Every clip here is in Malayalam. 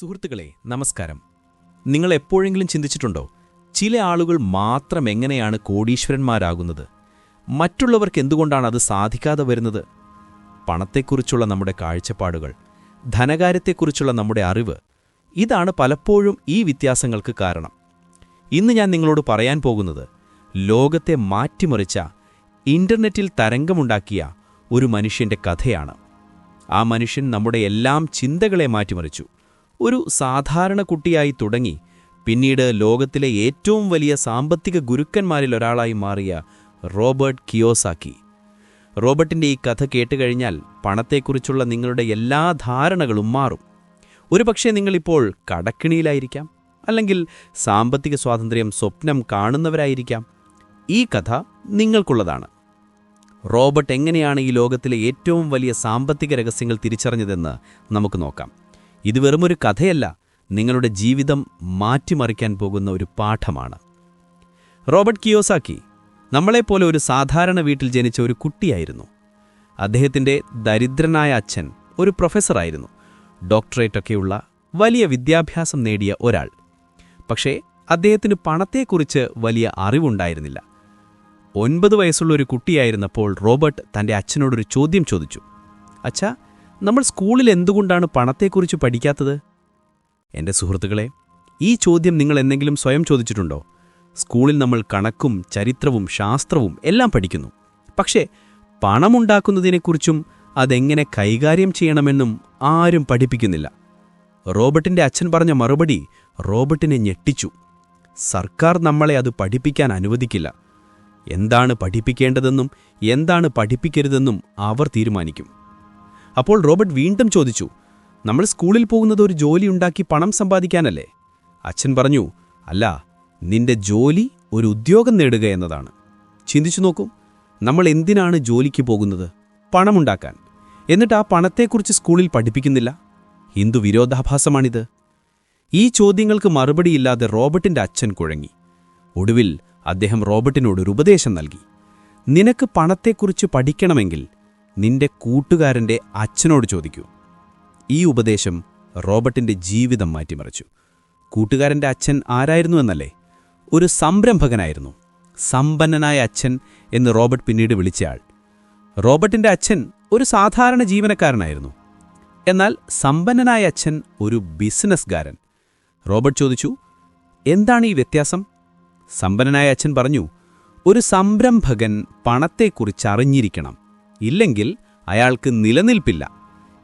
സുഹൃത്തുക്കളെ നമസ്കാരം. നിങ്ങൾ എപ്പോഴെങ്കിലും ചിന്തിച്ചിട്ടുണ്ടോ ചില ആളുകൾ മാത്രം എങ്ങനെയാണ് കോടീശ്വരന്മാരാകുന്നത്? മറ്റുള്ളവർക്ക് എന്തുകൊണ്ടാണ് അത് സാധിക്കാതെ വരുന്നത്? പണത്തെക്കുറിച്ചുള്ള നമ്മുടെ കാഴ്ചപ്പാടുകൾ ധനകാര്യത്തെക്കുറിച്ചുള്ള നമ്മുടെ അറിവ് ഇതാണ് പലപ്പോഴും ഈ വ്യത്യാസങ്ങൾക്ക് കാരണം. ഇന്ന് ഞാൻ നിങ്ങളോട് പറയാൻ പോകുന്നത് ലോകത്തെ മാറ്റിമറിച്ച ഇന്റർനെറ്റിൽ തരംഗമുണ്ടാക്കിയ ഒരു മനുഷ്യന്റെ കഥയാണ്. ആ മനുഷ്യൻ നമ്മുടെ എല്ലാം ചിന്തകളെ മാറ്റിമറിച്ചു. ഒരു സാധാരണ കുട്ടിയായി തുടങ്ങി. പിന്നീട് ലോകത്തിലെ ഏറ്റവും വലിയ സാമ്പത്തിക ഗുരുക്കന്മാരിൽ ഒരാളായി മാറിയ റോബർട്ട് കിയോസാക്കി. റോബർട്ടിന്റെ ഈ കഥ കേട്ടുകഴിഞ്ഞാൽ പണത്തെക്കുറിച്ചുള്ള നിങ്ങളുടെ എല്ലാ ധാരണകളും മാറും. ഒരുപക്ഷെ നിങ്ങളിപ്പോൾ കടക്കിണിയിലായിരിക്കാം അല്ലെങ്കിൽ സാമ്പത്തിക സ്വാതന്ത്ര്യം സ്വപ്നം കാണുന്നവരായിരിക്കാം. ഈ കഥ നിങ്ങൾക്കുള്ളതാണ്. റോബർട്ട് എങ്ങനെയാണ് ഈ ലോകത്തിലെ ഏറ്റവും വലിയ സാമ്പത്തിക രഹസ്യങ്ങൾ തിരിച്ചറിഞ്ഞതെന്ന് നമുക്ക് നോക്കാം. ഇത് വെറുമൊരു കഥയല്ല നിങ്ങളുടെ ജീവിതം മാറ്റിമറിക്കാൻ പോകുന്ന ഒരു പാഠമാണ്. റോബർട്ട് കിയോസാക്കി നമ്മളെപ്പോലെ ഒരു സാധാരണ വീട്ടിൽ ജനിച്ച ഒരു കുട്ടിയായിരുന്നു. അദ്ദേഹത്തിന്റെ ദരിദ്രനായ അച്ഛൻ ഒരു പ്രൊഫസറായിരുന്നു. ഡോക്ടറേറ്റൊക്കെയുള്ള വലിയ വിദ്യാഭ്യാസം നേടിയ ഒരാൾ. പക്ഷേ അദ്ദേഹത്തിന് പണത്തെക്കുറിച്ച് വലിയ അറിവുണ്ടായിരുന്നില്ല. ഒൻപത് വയസ്സുള്ള ഒരു കുട്ടിയായിരുന്നപ്പോൾ റോബർട്ട് തന്റെ അച്ഛനോടൊരു ചോദ്യം ചോദിച്ചു. അച്ഛാ നമ്മൾ സ്കൂളിൽ എന്തുകൊണ്ടാണ് പണത്തെക്കുറിച്ച് പഠിക്കാത്തത്? എന്റെ സുഹൃത്തുക്കളെ ഈ ചോദ്യം നിങ്ങൾ എന്തെങ്കിലും സ്വയം ചോദിച്ചിട്ടുണ്ടോ? സ്കൂളിൽ നമ്മൾ കണക്കും ചരിത്രവും ശാസ്ത്രവും എല്ലാം പഠിക്കുന്നു. പക്ഷേ പണമുണ്ടാക്കുന്നതിനെക്കുറിച്ചും അതെങ്ങനെ കൈകാര്യം ചെയ്യണമെന്നും ആരും പഠിപ്പിക്കുന്നില്ല. റോബർട്ടിന്റെ അച്ഛൻ പറഞ്ഞ മറുപടി റോബർട്ടിനെ ഞെട്ടിച്ചു. സർക്കാർ നമ്മളെ അത് പഠിപ്പിക്കാൻ അനുവദിക്കില്ല. എന്താണ് പഠിപ്പിക്കേണ്ടതെന്നും എന്താണ് പഠിപ്പിക്കരുതെന്നും അവർ തീരുമാനിക്കും. അപ്പോൾ റോബർട്ട് വീണ്ടും ചോദിച്ചു നമ്മൾ സ്കൂളിൽ പോകുന്നത് ഒരു ജോലി ഉണ്ടാക്കി പണം സമ്പാദിക്കാനല്ലേ? അച്ഛൻ പറഞ്ഞു അല്ല നിന്റെ ജോലി ഒരു ഉദ്യോഗം നേടുക എന്നതാണ്. ചിന്തിച്ചു നോക്കൂ നമ്മൾ എന്തിനാണ് ജോലിക്ക് പോകുന്നത്? പണമുണ്ടാക്കാൻ. എന്നിട്ട് ആ പണത്തെക്കുറിച്ച് സ്കൂളിൽ പഠിപ്പിക്കുന്നില്ല? ഹിന്ദു വിരോധാഭാസമാണിത്. ഈ ചോദ്യങ്ങൾക്ക് മറുപടിയില്ലാതെ റോബർട്ടിന്റെ അച്ഛൻ കുഴങ്ങി. ഒടുവിൽ അദ്ദേഹം റോബർട്ടിനോടൊരു ഉപദേശം നൽകി. നിനക്ക് പണത്തെക്കുറിച്ച് പഠിക്കണമെങ്കിൽ നിന്റെ കൂട്ടുകാരന്റെ അച്ഛനോട് ചോദിക്കൂ. ഈ ഉപദേശം റോബർട്ടിന്റെ ജീവിതം മാറ്റിമറിച്ചു. കൂട്ടുകാരന്റെ അച്ഛൻ ആരായിരുന്നു എന്നല്ലേ? ഒരു സംരംഭകനായിരുന്നു. സമ്പന്നനായ അച്ഛൻ എന്ന് റോബർട്ട് പിന്നീട് വിളിച്ചയാൾ. റോബർട്ടിന്റെ അച്ഛൻ ഒരു സാധാരണ ജീവനക്കാരനായിരുന്നു. എന്നാൽ സമ്പന്നനായ അച്ഛൻ ഒരു ബിസിനസ്സുകാരൻ. റോബർട്ട് ചോദിച്ചു എന്താണ് ഈ വ്യത്യാസം? സമ്പന്നനായ അച്ഛൻ പറഞ്ഞു ഒരു സംരംഭകൻ പണത്തെക്കുറിച്ച് അറിഞ്ഞിരിക്കണം. ഇല്ലെങ്കിൽ അയാൾക്ക് നിലനിൽപ്പില്ല.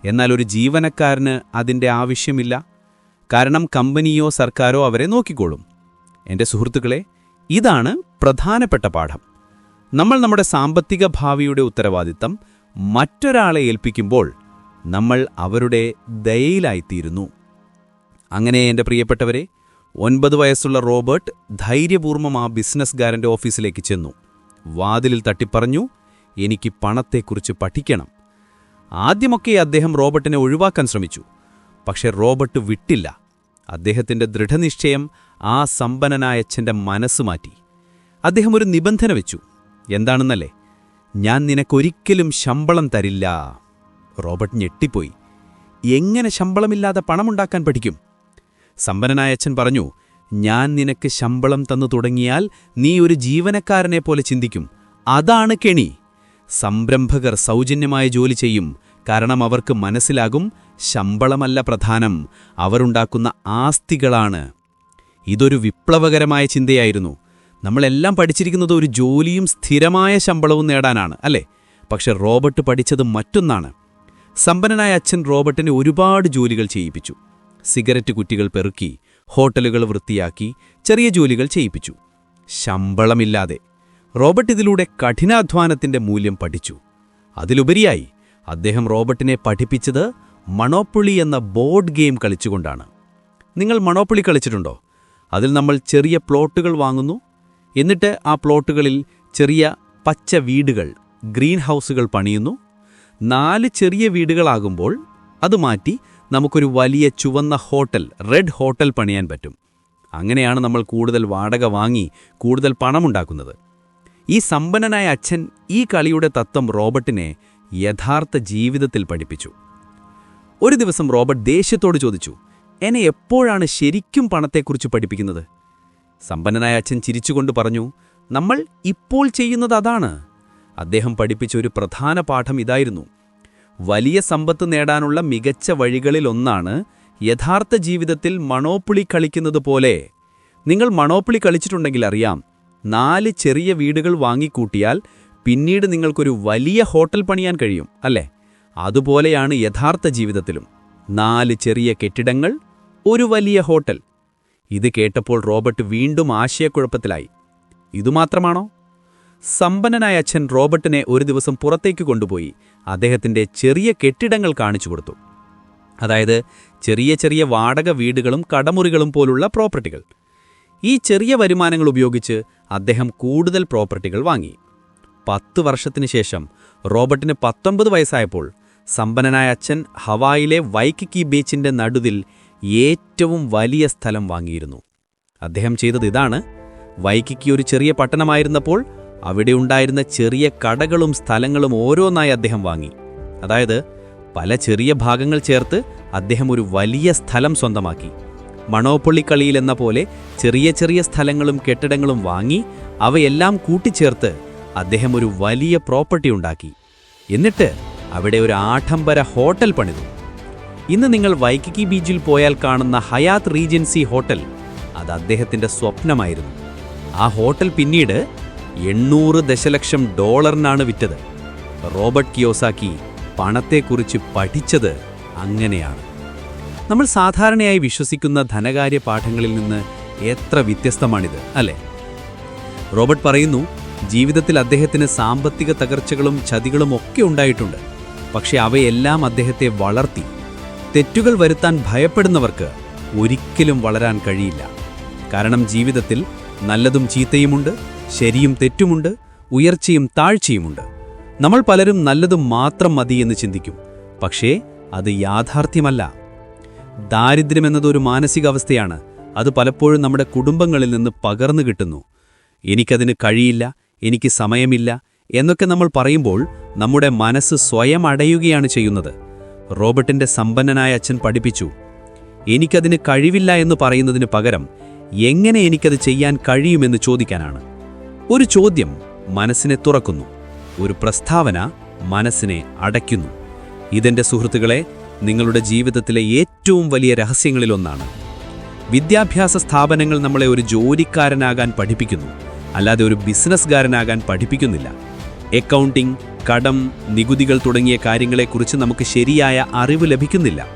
എന്നാൽ ഒരു ജീവനക്കാരന് അതിന്റെ ആവശ്യമില്ല. കാരണം കമ്പനിയോ സർക്കാരോ അവരെ നോക്കിക്കോളും. എന്റെ സുഹൃത്തുക്കളെ ഇതാണ് പ്രധാനപ്പെട്ട പാഠം. നമ്മൾ നമ്മുടെ സാമ്പത്തിക ഭാവിയുടെ ഉത്തരവാദിത്തം മറ്റൊരാളെ ഏൽപ്പിക്കുമ്പോൾ നമ്മൾ അവരുടെ ദയയിലായിത്തീരുന്നു. അങ്ങനെ എന്റെ പ്രിയപ്പെട്ടവരെ ഒൻപത് വയസ്സുള്ള റോബർട്ട് ധൈര്യപൂർവം ആ ബിസിനസ്സുകാരന്റെ ഓഫീസിലേക്ക് ചെന്നു. വാതിലിൽ തട്ടിപ്പറഞ്ഞു എനിക്ക് പണത്തെക്കുറിച്ച് പഠിക്കണം. ആദ്യമൊക്കെ അദ്ദേഹം റോബർട്ടിനെ ഒഴിവാക്കാൻ ശ്രമിച്ചു. പക്ഷെ റോബർട്ട് വിട്ടില്ല. അദ്ദേഹത്തിന്റെ ദൃഢനിശ്ചയം ആ സമ്പന്നനായ അച്ഛന്റെ മനസ്സ് മാറ്റി. അദ്ദേഹം ഒരു നിബന്ധന വെച്ചു. എന്താണെന്നല്ലേ? ഞാൻ നിനക്കൊരിക്കലും ശമ്പളം തരില്ല. റോബർട്ട് ഞെട്ടിപ്പോയി. എങ്ങനെ ശമ്പളമില്ലാതെ പണമുണ്ടാക്കാൻ പഠിക്കും? സമ്പന്നനായ അച്ഛൻ പറഞ്ഞു ഞാൻ നിനക്ക് ശമ്പളം തന്നു തുടങ്ങിയാൽ നീ ഒരു ജീവനക്കാരനെ പോലെ ചിന്തിക്കും. അതാണ് കെണി. സംരംഭകർ സൗജന്യമായ ജോലി ചെയ്യും. കാരണം അവർക്ക് മനസ്സിലാകും ശമ്പളമല്ല പ്രധാനം. അവരുണ്ടാക്കുന്ന ആസ്തികളാണ്. ഇതൊരു വിപ്ലവകരമായ ചിന്തയായിരുന്നു. നമ്മളെല്ലാം പഠിച്ചിരിക്കുന്നത് ഒരു ജോലിയും സ്ഥിരമായ ശമ്പളവും നേടാനാണ് അല്ലേ? പക്ഷെ റോബർട്ട് പഠിച്ചത് മറ്റൊന്നാണ്. സമ്പന്നനായ അച്ഛൻ റോബർട്ടിനെ ഒരുപാട് ജോലികൾ ചെയ്യിപ്പിച്ചു. സിഗരറ്റ് കുറ്റികൾ പെറുക്കി ഹോട്ടലുകൾ വൃത്തിയാക്കി ചെറിയ ജോലികൾ ചെയ്യിപ്പിച്ചു. ശമ്പളമില്ലാതെ റോബർട്ട് ഇതിലൂടെ കഠിനാധ്വാനത്തിന്റെ മൂല്യം പഠിച്ചു. അതിലുപരിയായി അദ്ദേഹം റോബർട്ടിനെ പഠിപ്പിച്ചത് മണോപ്പുളി എന്ന ബോർഡ് ഗെയിം കളിച്ചുകൊണ്ടാണ്. നിങ്ങൾ മണോപ്പുളി കളിച്ചിട്ടുണ്ടോ? അതിൽ നമ്മൾ ചെറിയ പ്ലോട്ടുകൾ വാങ്ങുന്നു. എന്നിട്ട് ആ പ്ലോട്ടുകളിൽ ചെറിയ പച്ച വീടുകൾ ഗ്രീൻ ഹൗസുകൾ പണിയുന്നു. നാല് ചെറിയ വീടുകളാകുമ്പോൾ അത് മാറ്റി നമുക്കൊരു വലിയ ചുവന്ന ഹോട്ടൽ റെഡ് ഹോട്ടൽ പണിയാൻ പറ്റും. അങ്ങനെയാണ് നമ്മൾ കൂടുതൽ വാടക വാങ്ങി കൂടുതൽ പണമുണ്ടാക്കുന്നത്. ഈ സമ്പന്നനായ അച്ഛൻ ഈ കളിയുടെ തത്വം റോബർട്ടിനെ യഥാർത്ഥ ജീവിതത്തിൽ പഠിപ്പിച്ചു. ഒരു ദിവസം റോബർട്ട് ദേഷ്യത്തോട് ചോദിച്ചു എന്നെ എപ്പോഴാണ് ശരിക്കും പണത്തെക്കുറിച്ച് പഠിപ്പിക്കുന്നത്? സമ്പന്നനായ അച്ഛൻ ചിരിച്ചുകൊണ്ട് പറഞ്ഞു നമ്മൾ ഇപ്പോൾ ചെയ്യുന്നത് അതാണ്. അദ്ദേഹം പഠിപ്പിച്ച ഒരു പ്രധാന പാഠം ഇതായിരുന്നു. വലിയ സമ്പത്ത് നേടാനുള്ള മികച്ച വഴികളിലൊന്നാണ് യഥാർത്ഥ ജീവിതത്തിൽ മണോപ്പുളി കളിക്കുന്നത് പോലെ. നിങ്ങൾ മണോപ്പുളി കളിച്ചിട്ടുണ്ടെങ്കിൽ അറിയാം നാല് ചെറിയ വീടുകൾ വാങ്ങിക്കൂട്ടിയാൽ പിന്നീട് നിങ്ങൾക്കൊരു വലിയ ഹോട്ടൽ പണിയാൻ കഴിയും അല്ലേ? അതുപോലെയാണ് യഥാർത്ഥ ജീവിതത്തിലും. നാല് ചെറിയ കെട്ടിടങ്ങൾ ഒരു വലിയ ഹോട്ടൽ. ഇത് കേട്ടപ്പോൾ റോബർട്ട് വീണ്ടും ആശയക്കുഴപ്പത്തിലായി. ഇതുമാത്രമാണോ? സമ്പന്നനായ അച്ഛൻ റോബർട്ടിനെ ഒരു ദിവസം പുറത്തേക്ക് കൊണ്ടുപോയി അദ്ദേഹത്തിന്റെ ചെറിയ കെട്ടിടങ്ങൾ കാണിച്ചു കൊടുത്തു. അതായത് ചെറിയ ചെറിയ വാടക വീടുകളും കടമുറികളും പോലുള്ള പ്രോപ്പർട്ടികൾ. ഈ ചെറിയ വരുമാനങ്ങൾ ഉപയോഗിച്ച് അദ്ദേഹം കൂടുതൽ പ്രോപ്പർട്ടികൾ വാങ്ങി. പത്ത് വർഷത്തിനു ശേഷം റോബർട്ടിന് പത്തൊമ്പത് വയസ്സായപ്പോൾ സമ്പന്നനായ അച്ഛൻ ഹവായിലെ വൈക്കിക്കി ബീച്ചിന്റെ നടുവിൽ ഏറ്റവും വലിയ സ്ഥലം വാങ്ങിയിരുന്നു. അദ്ദേഹം ചെയ്തത് ഇതാണ്. വൈക്കിക്കി ഒരു ചെറിയ പട്ടണമായിരുന്നപ്പോൾ അവിടെ ഉണ്ടായിരുന്ന ചെറിയ കടകളും സ്ഥലങ്ങളും ഓരോന്നായി അദ്ദേഹം വാങ്ങി. അതായത് പല ചെറിയ ഭാഗങ്ങൾ ചേർത്ത് അദ്ദേഹം ഒരു വലിയ സ്ഥലം സ്വന്തമാക്കി. മണോപ്പൊള്ളിക്കളിയിൽ എന്ന പോലെ ചെറിയ ചെറിയ സ്ഥലങ്ങളും കെട്ടിടങ്ങളും വാങ്ങി അവയെല്ലാം കൂട്ടിച്ചേർത്ത് അദ്ദേഹം ഒരു വലിയ പ്രോപ്പർട്ടി ഉണ്ടാക്കി. എന്നിട്ട് അവിടെ ഒരു ആഡംബര ഹോട്ടൽ പണിതു. ഇന്ന് നിങ്ങൾ വൈക്കിക്കി ബീച്ചിൽ പോയാൽ കാണുന്ന ഹയാത്ത് റീജൻസി ഹോട്ടൽ അത് അദ്ദേഹത്തിന്റെ സ്വപ്നമായിരുന്നു. ആ ഹോട്ടൽ പിന്നീട് എണ്ണൂറ് ദശലക്ഷം ഡോളറിനാണ് വിറ്റത്. റോബർട്ട് കിയോസാക്കി പണത്തെക്കുറിച്ച് പഠിച്ചത് അങ്ങനെയാണ്. നമ്മൾ സാധാരണയായി വിശ്വസിക്കുന്ന ധനകാര്യ പാഠങ്ങളിൽ നിന്ന് എത്ര വ്യത്യസ്തമാണിത് അല്ലേ? റോബർട്ട് പറയുന്നു ജീവിതത്തിൽ അദ്ദേഹത്തിന് സാമ്പത്തിക തകർച്ചകളും ചതികളും ഒക്കെ ഉണ്ടായിട്ടുണ്ട്. പക്ഷേ അവയെല്ലാം അദ്ദേഹത്തെ വളർത്തി. തെറ്റുകൾ വരുത്താൻ ഭയപ്പെടുന്നവർക്ക് ഒരിക്കലും വളരാൻ കഴിയില്ല. കാരണം ജീവിതത്തിൽ നല്ലതും ചീത്തയുമുണ്ട് ശരിയും തെറ്റുമുണ്ട് ഉയർച്ചയും താഴ്ചയുമുണ്ട്. നമ്മൾ പലരും നല്ലതും മാത്രം മതിയെന്ന് ചിന്തിക്കും. പക്ഷേ അത് യാഥാർത്ഥ്യമല്ല. ദാരിദ്ര്യമെന്നതൊരു മാനസികാവസ്ഥയാണ്. അത് പലപ്പോഴും നമ്മുടെ കുടുംബങ്ങളിൽ നിന്ന് പകർന്നു കിട്ടുന്നു. എനിക്കതിന് കഴിയില്ല എനിക്ക് സമയമില്ല എന്നൊക്കെ നമ്മൾ പറയുമ്പോൾ നമ്മുടെ മനസ്സ് സ്വയം അടയുകയാണ് ചെയ്യുന്നത്. റോബർട്ടിന്റെ സമ്പന്നനായ അച്ഛൻ പഠിപ്പിച്ചു എനിക്കതിന് കഴിവില്ല എന്ന് പറയുന്നതിന് പകരം എങ്ങനെ എനിക്കത് ചെയ്യാൻ കഴിയുമെന്ന് ചോദിക്കാനാണ്. ഒരു ചോദ്യം മനസ്സിനെ തുറക്കുന്നു ഒരു പ്രസ്താവന മനസ്സിനെ അടയ്ക്കുന്നു. ഇതെന്റെ സുഹൃത്തുക്കളെ നിങ്ങളുടെ ജീവിതത്തിലെ ഏറ്റവും വലിയ രഹസ്യങ്ങളിലൊന്നാണ്. വിദ്യാഭ്യാസ സ്ഥാപനങ്ങൾ നമ്മളെ ഒരു ജോലിക്കാരനാകാൻ പഠിപ്പിക്കുന്നു. അല്ലാതെ ഒരു ബിസിനസ്സുകാരനാകാൻ പഠിപ്പിക്കുന്നില്ല. അക്കൗണ്ടിംഗ് കടം നികുതികൾ തുടങ്ങിയ കാര്യങ്ങളെക്കുറിച്ച് നമുക്ക് ശരിയായ അറിവ് ലഭിക്കുന്നില്ല.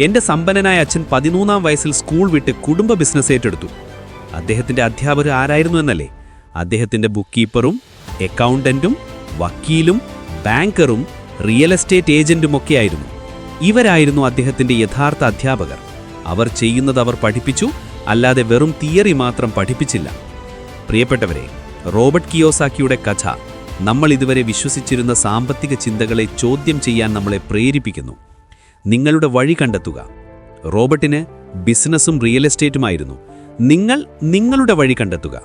എന്റെ സമ്പന്നനായ അച്ഛൻ പതിമൂന്നാം വയസ്സിൽ സ്കൂൾ വിട്ട് കുടുംബ ബിസിനസ് ഏറ്റെടുത്തു. അദ്ദേഹത്തിന്റെ അധ്യാപകർ ആരായിരുന്നു എന്നല്ലേ? അദ്ദേഹത്തിന്റെ ബുക്ക് കീപ്പറും അക്കൗണ്ടന്റും വക്കീലും ബാങ്കറും റിയൽ എസ്റ്റേറ്റ് ഏജന്റുമൊക്കെയായിരുന്നു. ഇവരായിരുന്നു അദ്ദേഹത്തിന്റെ യഥാർത്ഥ അധ്യാപകർ. അവർ ചെയ്യുന്നത് അവർ പഠിപ്പിച്ചു അല്ലാതെ വെറും തിയറി മാത്രം പഠിപ്പിച്ചില്ല. പ്രിയപ്പെട്ടവരെ റോബർട്ട് കിയോസാക്കിയുടെ കഥ നമ്മൾ ഇതുവരെ വിശ്വസിച്ചിരുന്ന സാമ്പത്തിക ചിന്തകളെ ചോദ്യം ചെയ്യാൻ നമ്മളെ പ്രേരിപ്പിക്കുന്നു. നിങ്ങളുടെ വഴി കണ്ടെത്തുക. റോബർട്ടിന് ബിസിനസ്സും റിയൽ എസ്റ്റേറ്റുമായിരുന്നു. നിങ്ങൾ നിങ്ങളുടെ വഴി കണ്ടെത്തുക.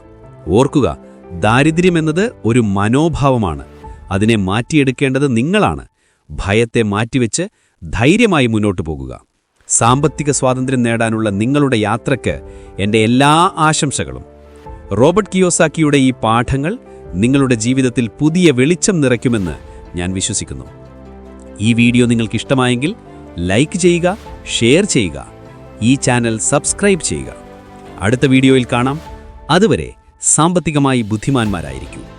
ഓർക്കുക ദാരിദ്ര്യമെന്നത് ഒരു മനോഭാവമാണ്. അതിനെ മാറ്റിയെടുക്കേണ്ടത് നിങ്ങളാണ്. ഭയത്തെ മാറ്റിവെച്ച് ധൈര്യമായി മുന്നോട്ടു പോകുക. സാമ്പത്തിക സ്വാതന്ത്ര്യം നേടാനുള്ള നിങ്ങളുടെ യാത്രയ്ക്ക് എന്റെ എല്ലാ ആശംസകളും. റോബർട്ട് കിയോസാക്കിയുടെ ഈ പാഠങ്ങൾ നിങ്ങളുടെ ജീവിതത്തിൽ പുതിയ വെളിച്ചം നിറയ്ക്കുമെന്ന് ഞാൻ വിശ്വസിക്കുന്നു. ഈ വീഡിയോ നിങ്ങൾക്ക് ഇഷ്ടമായെങ്കിൽ ലൈക്ക് ചെയ്യുക ഷെയർ ചെയ്യുക ഈ ചാനൽ സബ്സ്ക്രൈബ് ചെയ്യുക. അടുത്ത വീഡിയോയിൽ കാണാം. അതുവരെ സാമ്പത്തികമായി ബുദ്ധിമാന്മാരായിരിക്കൂ.